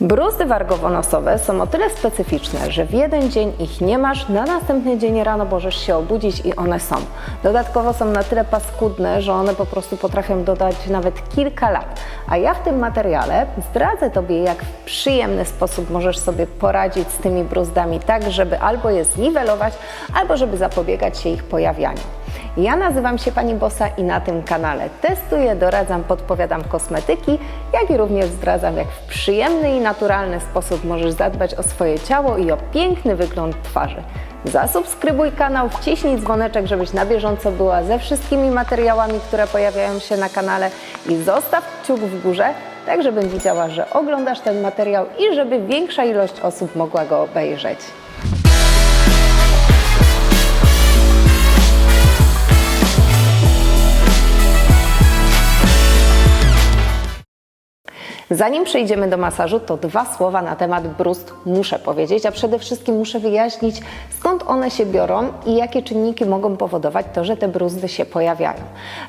Bruzdy wargowo-nosowe są o tyle specyficzne, że w jeden dzień ich nie masz, na następny dzień rano możesz się obudzić i one są. Dodatkowo są na tyle paskudne, że one po prostu potrafią dodać nawet kilka lat. A ja w tym materiale zdradzę Tobie, jak w przyjemny sposób możesz sobie poradzić z tymi bruzdami, tak żeby albo je zniwelować, albo żeby zapobiegać się ich pojawianiu. Ja nazywam się Pani Bosa i na tym kanale testuję, doradzam, podpowiadam kosmetyki, jak i również zdradzam, jak w przyjemny i naturalny sposób możesz zadbać o swoje ciało i o piękny wygląd twarzy. Zasubskrybuj kanał, wciśnij dzwoneczek, żebyś na bieżąco była ze wszystkimi materiałami, które pojawiają się na kanale i zostaw kciuk w górze, tak żebym widziała, że oglądasz ten materiał i żeby większa ilość osób mogła go obejrzeć. Zanim przejdziemy do masażu, to dwa słowa na temat brust muszę powiedzieć, a przede wszystkim muszę wyjaśnić, skąd one się biorą i jakie czynniki mogą powodować to, że te bruzdy się pojawiają.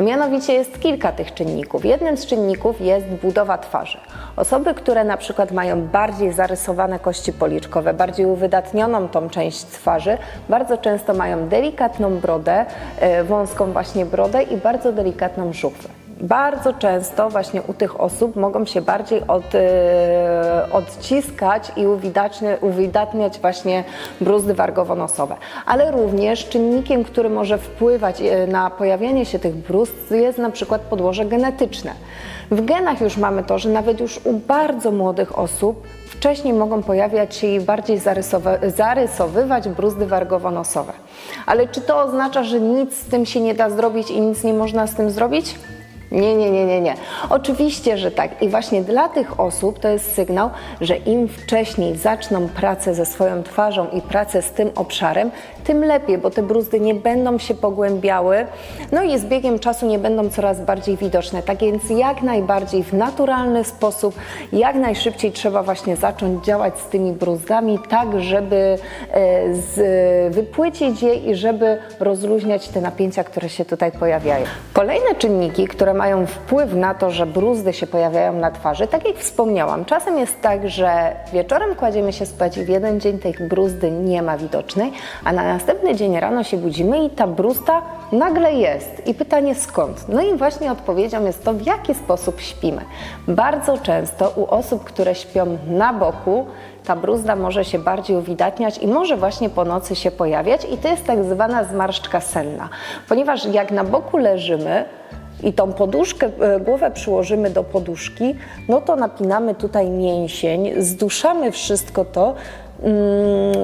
Mianowicie jest kilka tych czynników. Jednym z czynników jest budowa twarzy. Osoby, które na przykład mają bardziej zarysowane kości policzkowe, bardziej uwydatnioną tą część twarzy, bardzo często mają delikatną brodę, e, wąską właśnie brodę i bardzo delikatną żuchwę bardzo często właśnie u tych osób mogą się bardziej od, e, odciskać i uwidaczny, uwydatniać właśnie bruzdy wargowo-nosowe. Ale również czynnikiem, który może wpływać e, na pojawianie się tych bruzd jest na przykład podłoże genetyczne. W genach już mamy to, że nawet już u bardzo młodych osób wcześniej mogą pojawiać się i bardziej zarysowywać bruzdy wargowo-nosowe. Ale czy to oznacza, że nic z tym się nie da zrobić i nic nie można z tym zrobić? Nie, nie, nie, nie, nie. Oczywiście, że tak. I właśnie dla tych osób to jest sygnał, że im wcześniej zaczną pracę ze swoją twarzą i pracę z tym obszarem, tym lepiej, bo te bruzdy nie będą się pogłębiały, no i z biegiem czasu nie będą coraz bardziej widoczne. Tak więc jak najbardziej w naturalny sposób, jak najszybciej trzeba właśnie zacząć działać z tymi bruzdami, tak żeby e, z, wypłycić je i żeby rozluźniać te napięcia, które się tutaj pojawiają. Kolejne czynniki, które mają wpływ na to, że bruzdy się pojawiają na twarzy, tak jak wspomniałam, czasem jest tak, że wieczorem kładziemy się spać i w jeden dzień tej bruzdy nie ma widocznej, a na następny dzień rano się budzimy i ta bruzda nagle jest. I pytanie skąd? No i właśnie odpowiedzią jest to, w jaki sposób śpimy. Bardzo często u osób, które śpią na boku, ta bruzda może się bardziej uwidatniać i może właśnie po nocy się pojawiać i to jest tak zwana zmarszczka senna. Ponieważ jak na boku leżymy, i tą poduszkę, e, głowę przyłożymy do poduszki, no to napinamy tutaj mięsień, zduszamy wszystko to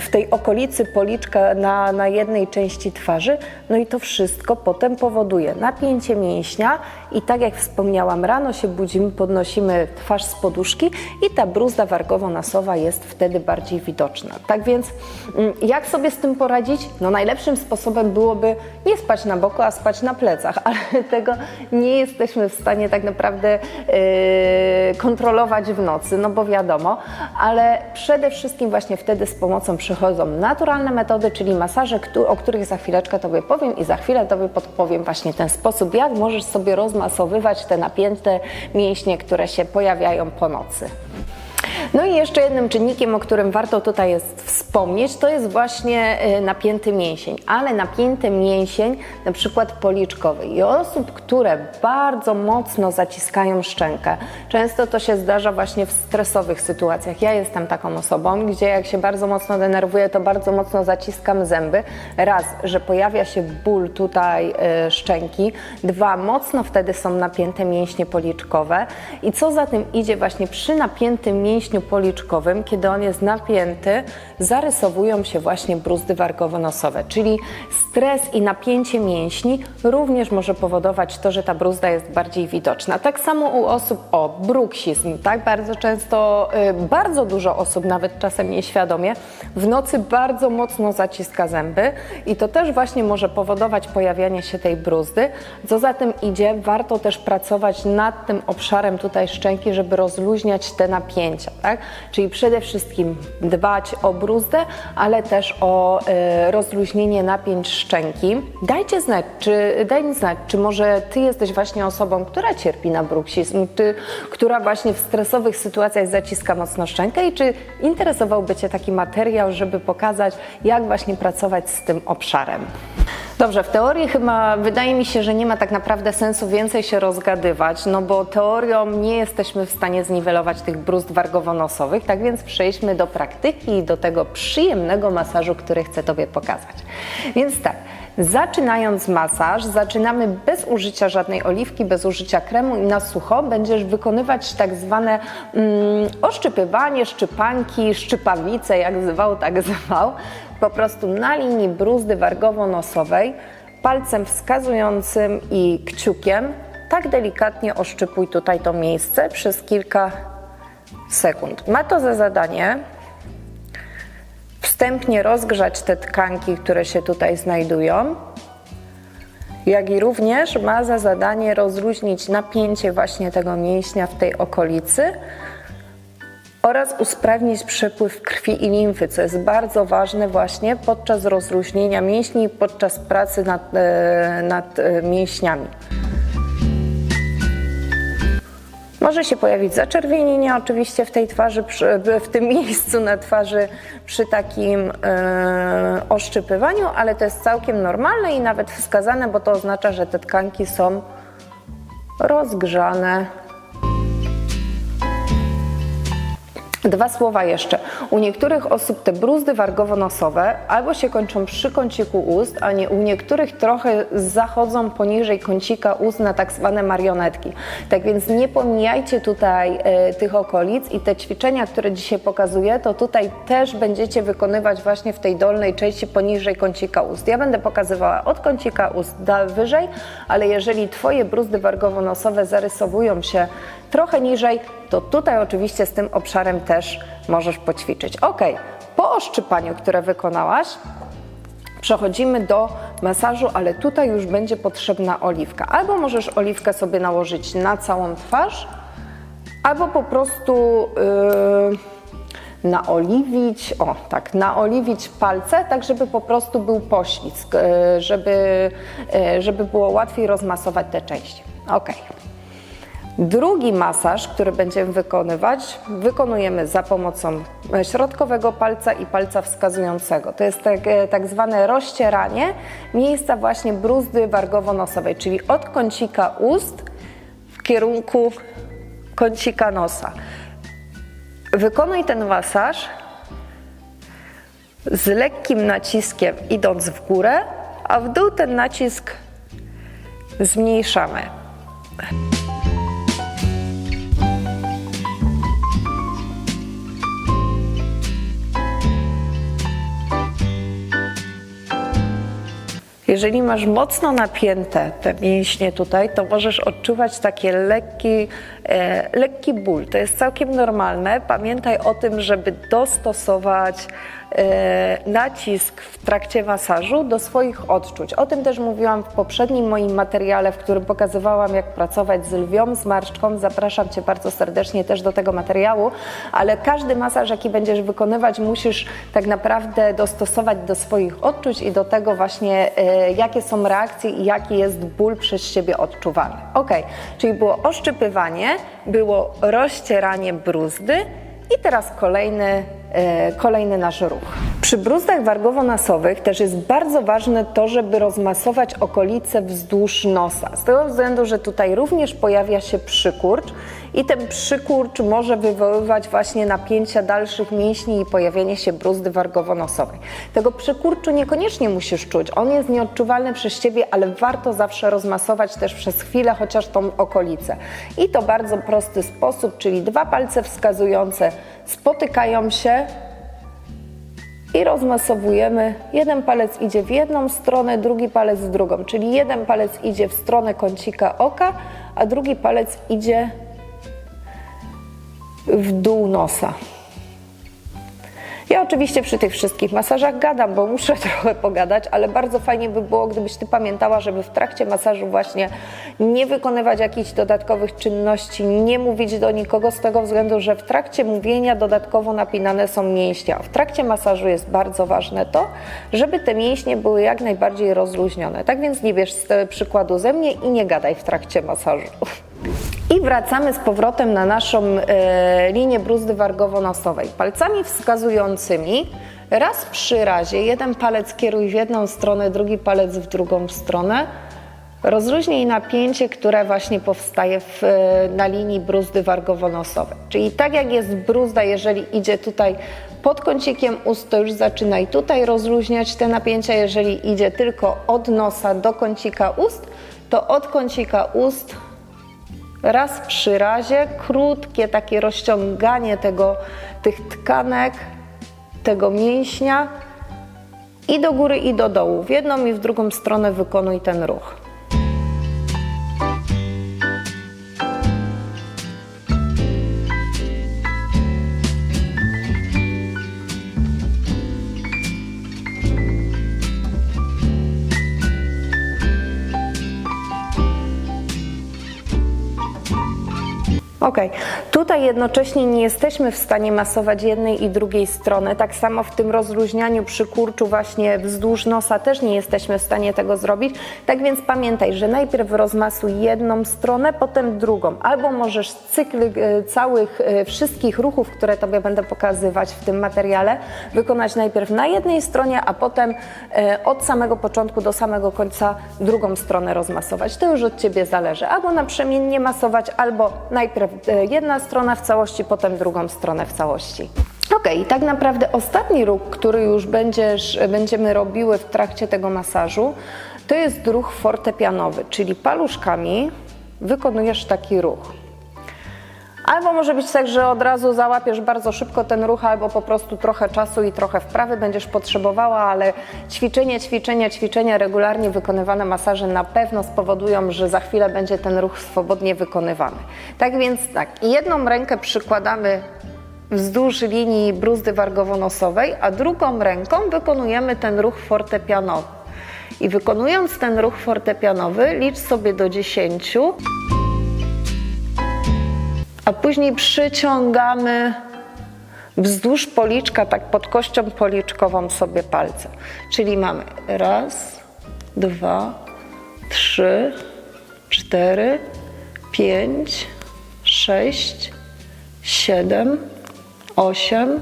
w tej okolicy policzka na, na jednej części twarzy, no i to wszystko potem powoduje napięcie mięśnia i tak jak wspomniałam, rano się budzimy, podnosimy twarz z poduszki i ta bruzda wargowo-nosowa jest wtedy bardziej widoczna. Tak więc mm, jak sobie z tym poradzić? No najlepszym sposobem byłoby nie spać na boku, a spać na plecach, ale tego nie jesteśmy w stanie tak naprawdę yy, kontrolować w nocy, no bo wiadomo, ale przede wszystkim właśnie wtedy z pomocą przychodzą naturalne metody, czyli masaże, o których za chwileczkę Tobie powiem i za chwilę Tobie podpowiem właśnie ten sposób, jak możesz sobie rozmasowywać te napięte mięśnie, które się pojawiają po nocy. No i jeszcze jednym czynnikiem, o którym warto tutaj jest wspomnieć, to jest właśnie y, napięty mięsień, ale napięty mięsień na przykład policzkowy i osób, które bardzo mocno zaciskają szczękę. Często to się zdarza właśnie w stresowych sytuacjach. Ja jestem taką osobą, gdzie jak się bardzo mocno denerwuję, to bardzo mocno zaciskam zęby. Raz, że pojawia się ból tutaj y, szczęki. Dwa, mocno wtedy są napięte mięśnie policzkowe. I co za tym idzie właśnie przy napiętym mięśniu policzkowym, kiedy on jest napięty, zarysowują się właśnie bruzdy wargowo-nosowe, czyli stres i napięcie mięśni również może powodować to, że ta bruzda jest bardziej widoczna. Tak samo u osób o bruksizm, tak? Bardzo często, y, bardzo dużo osób, nawet czasem nieświadomie, w nocy bardzo mocno zaciska zęby i to też właśnie może powodować pojawianie się tej bruzdy. Co za tym idzie, warto też pracować nad tym obszarem tutaj szczęki, żeby rozluźniać te napięcia. tak? Czyli przede wszystkim dbać o bruzdę, ale też o e, rozluźnienie napięć szczęki. Dajcie znać, czy, daj mi znać, czy może Ty jesteś właśnie osobą, która cierpi na bruksizm, ty, która właśnie w stresowych sytuacjach zaciska mocno szczękę i czy interesowałby Cię taki materiał, żeby pokazać, jak właśnie pracować z tym obszarem. Dobrze, w teorii chyba wydaje mi się, że nie ma tak naprawdę sensu więcej się rozgadywać, no bo teorią nie jesteśmy w stanie zniwelować tych bruzd wargowo-nosowych, tak więc przejdźmy do praktyki i do tego przyjemnego masażu, który chcę Tobie pokazać. Więc tak, Zaczynając masaż, zaczynamy bez użycia żadnej oliwki, bez użycia kremu i na sucho będziesz wykonywać tak zwane mm, oszczypywanie, szczypanki, szczypawice, jak zwał, tak zwał, po prostu na linii bruzdy wargowo-nosowej, palcem wskazującym i kciukiem, tak delikatnie oszczypuj tutaj to miejsce przez kilka sekund. Ma to za zadanie wstępnie rozgrzać te tkanki, które się tutaj znajdują, jak i również ma za zadanie rozluźnić napięcie właśnie tego mięśnia w tej okolicy oraz usprawnić przepływ krwi i limfy, co jest bardzo ważne właśnie podczas rozluźnienia mięśni i podczas pracy nad, e, nad e, mięśniami. Może się pojawić zaczerwienienie oczywiście w tej twarzy, w tym miejscu na twarzy przy takim e, oszczypywaniu, ale to jest całkiem normalne i nawet wskazane, bo to oznacza, że te tkanki są rozgrzane. Dwa słowa jeszcze. U niektórych osób te bruzdy wargowo-nosowe albo się kończą przy kąciku ust, a nie u niektórych trochę zachodzą poniżej kącika ust na tak zwane marionetki. Tak więc nie pomijajcie tutaj e, tych okolic i te ćwiczenia, które dzisiaj pokazuję, to tutaj też będziecie wykonywać właśnie w tej dolnej części poniżej kącika ust. Ja będę pokazywała od kącika ust wyżej, ale jeżeli Twoje bruzdy wargowo-nosowe zarysowują się trochę niżej, to tutaj oczywiście z tym obszarem też możesz poćwiczyć. Ok, po oszczypaniu, które wykonałaś, przechodzimy do masażu, ale tutaj już będzie potrzebna oliwka. Albo możesz oliwkę sobie nałożyć na całą twarz, albo po prostu yy, naoliwić, o tak, naoliwić palce, tak żeby po prostu był poślizg, yy, żeby, yy, żeby było łatwiej rozmasować te części. Ok. Drugi masaż, który będziemy wykonywać, wykonujemy za pomocą środkowego palca i palca wskazującego. To jest tak, tak zwane rozcieranie miejsca właśnie bruzdy wargowo-nosowej, czyli od kącika ust w kierunku kącika nosa. Wykonuj ten masaż z lekkim naciskiem idąc w górę, a w dół ten nacisk zmniejszamy. Jeżeli masz mocno napięte te mięśnie tutaj, to możesz odczuwać taki lekki, e, lekki ból. To jest całkiem normalne. Pamiętaj o tym, żeby dostosować nacisk w trakcie masażu do swoich odczuć. O tym też mówiłam w poprzednim moim materiale, w którym pokazywałam, jak pracować z lwią zmarszczką. Zapraszam Cię bardzo serdecznie też do tego materiału, ale każdy masaż, jaki będziesz wykonywać, musisz tak naprawdę dostosować do swoich odczuć i do tego właśnie, e, jakie są reakcje i jaki jest ból przez Ciebie odczuwany. Ok, czyli było oszczypywanie, było rozcieranie bruzdy i teraz kolejny E, kolejny nasz ruch. Przy bruzdach wargowo-nosowych też jest bardzo ważne to, żeby rozmasować okolice wzdłuż nosa. Z tego względu, że tutaj również pojawia się przykurcz i ten przykurcz może wywoływać właśnie napięcia dalszych mięśni i pojawienie się bruzdy wargowo-nosowej. Tego przykurczu niekoniecznie musisz czuć, on jest nieodczuwalny przez Ciebie, ale warto zawsze rozmasować też przez chwilę chociaż tą okolicę. I to bardzo prosty sposób, czyli dwa palce wskazujące spotykają się i rozmasowujemy. Jeden palec idzie w jedną stronę, drugi palec w drugą, czyli jeden palec idzie w stronę kącika oka, a drugi palec idzie w dół nosa. Ja oczywiście przy tych wszystkich masażach gadam, bo muszę trochę pogadać, ale bardzo fajnie by było, gdybyś Ty pamiętała, żeby w trakcie masażu właśnie nie wykonywać jakichś dodatkowych czynności, nie mówić do nikogo z tego względu, że w trakcie mówienia dodatkowo napinane są mięśnie. W trakcie masażu jest bardzo ważne to, żeby te mięśnie były jak najbardziej rozluźnione. Tak więc nie bierz przykładu ze mnie i nie gadaj w trakcie masażu. I wracamy z powrotem na naszą e, linię bruzdy wargowo-nosowej. Palcami wskazującymi raz przy razie, jeden palec kieruj w jedną stronę, drugi palec w drugą stronę. Rozluźnij napięcie, które właśnie powstaje w, e, na linii bruzdy wargowo-nosowej. Czyli tak jak jest bruzda, jeżeli idzie tutaj pod kącikiem ust, to już zaczynaj tutaj rozluźniać te napięcia. Jeżeli idzie tylko od nosa do kącika ust, to od kącika ust raz przy razie, krótkie takie rozciąganie tego, tych tkanek, tego mięśnia i do góry i do dołu. W jedną i w drugą stronę wykonuj ten ruch. Ok, tutaj jednocześnie nie jesteśmy w stanie masować jednej i drugiej strony. Tak samo w tym rozluźnianiu przy kurczu właśnie wzdłuż nosa też nie jesteśmy w stanie tego zrobić. Tak więc pamiętaj, że najpierw rozmasuj jedną stronę, potem drugą. Albo możesz cykl e, całych e, wszystkich ruchów, które Tobie będę pokazywać w tym materiale, wykonać najpierw na jednej stronie, a potem e, od samego początku do samego końca drugą stronę rozmasować. To już od Ciebie zależy. Albo naprzemiennie masować, albo najpierw jedna strona w całości, potem drugą stronę w całości. Ok, tak naprawdę ostatni ruch, który już będziesz, będziemy robiły w trakcie tego masażu, to jest ruch fortepianowy, czyli paluszkami wykonujesz taki ruch. Albo może być tak, że od razu załapiesz bardzo szybko ten ruch, albo po prostu trochę czasu i trochę wprawy będziesz potrzebowała, ale ćwiczenie, ćwiczenia, ćwiczenia, regularnie wykonywane masaże na pewno spowodują, że za chwilę będzie ten ruch swobodnie wykonywany. Tak więc tak, jedną rękę przykładamy wzdłuż linii bruzdy wargowo-nosowej, a drugą ręką wykonujemy ten ruch fortepianowy. I wykonując ten ruch fortepianowy, licz sobie do 10 a później przyciągamy wzdłuż policzka, tak pod kością policzkową sobie palce. Czyli mamy raz, dwa, trzy, cztery, pięć, sześć, siedem, osiem,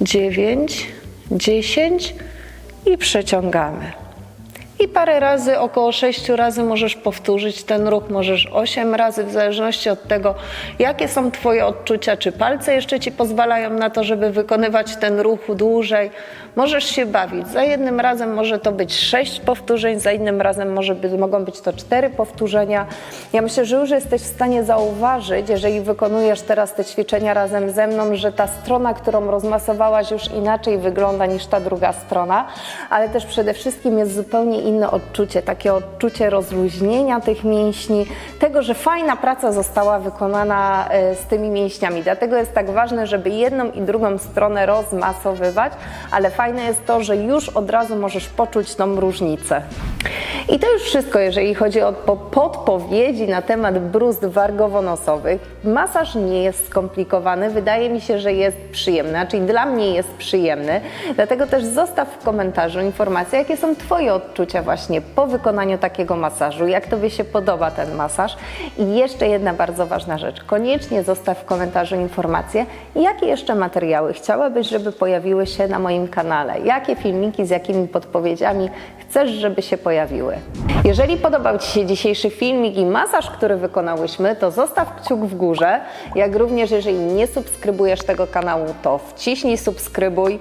dziewięć, dziesięć i przeciągamy. I parę razy, około sześciu razy możesz powtórzyć ten ruch, możesz osiem razy, w zależności od tego, jakie są Twoje odczucia, czy palce jeszcze Ci pozwalają na to, żeby wykonywać ten ruch dłużej. Możesz się bawić. Za jednym razem może to być sześć powtórzeń, za innym razem może być, mogą być to cztery powtórzenia. Ja myślę, że już jesteś w stanie zauważyć, jeżeli wykonujesz teraz te ćwiczenia razem ze mną, że ta strona, którą rozmasowałaś, już inaczej wygląda niż ta druga strona, ale też przede wszystkim jest zupełnie inne odczucie, takie odczucie rozluźnienia tych mięśni, tego, że fajna praca została wykonana e, z tymi mięśniami. Dlatego jest tak ważne, żeby jedną i drugą stronę rozmasowywać, ale fajne jest to, że już od razu możesz poczuć tą różnicę. I to już wszystko, jeżeli chodzi o po- podpowiedzi na temat bruzd wargowo-nosowych. Masaż nie jest skomplikowany, wydaje mi się, że jest przyjemny, czyli dla mnie jest przyjemny. Dlatego też zostaw w komentarzu informację, jakie są Twoje odczucia właśnie po wykonaniu takiego masażu, jak Tobie się podoba ten masaż. I jeszcze jedna bardzo ważna rzecz. Koniecznie zostaw w komentarzu informację, jakie jeszcze materiały chciałabyś, żeby pojawiły się na moim kanale. Jakie filmiki z jakimi podpowiedziami chcesz, żeby się pojawiły. Jeżeli podobał Ci się dzisiejszy filmik i masaż, który wykonałyśmy, to zostaw kciuk w górze. Jak również, jeżeli nie subskrybujesz tego kanału, to wciśnij subskrybuj.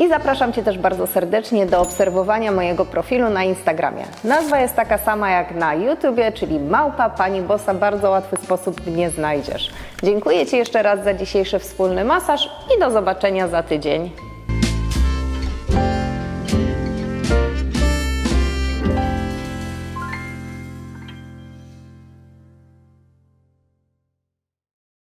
I zapraszam Cię też bardzo serdecznie do obserwowania mojego profilu na Instagramie. Nazwa jest taka sama jak na YouTubie, czyli Małpa Pani Bosa. Bardzo łatwy sposób mnie znajdziesz. Dziękuję Ci jeszcze raz za dzisiejszy wspólny masaż i do zobaczenia za tydzień.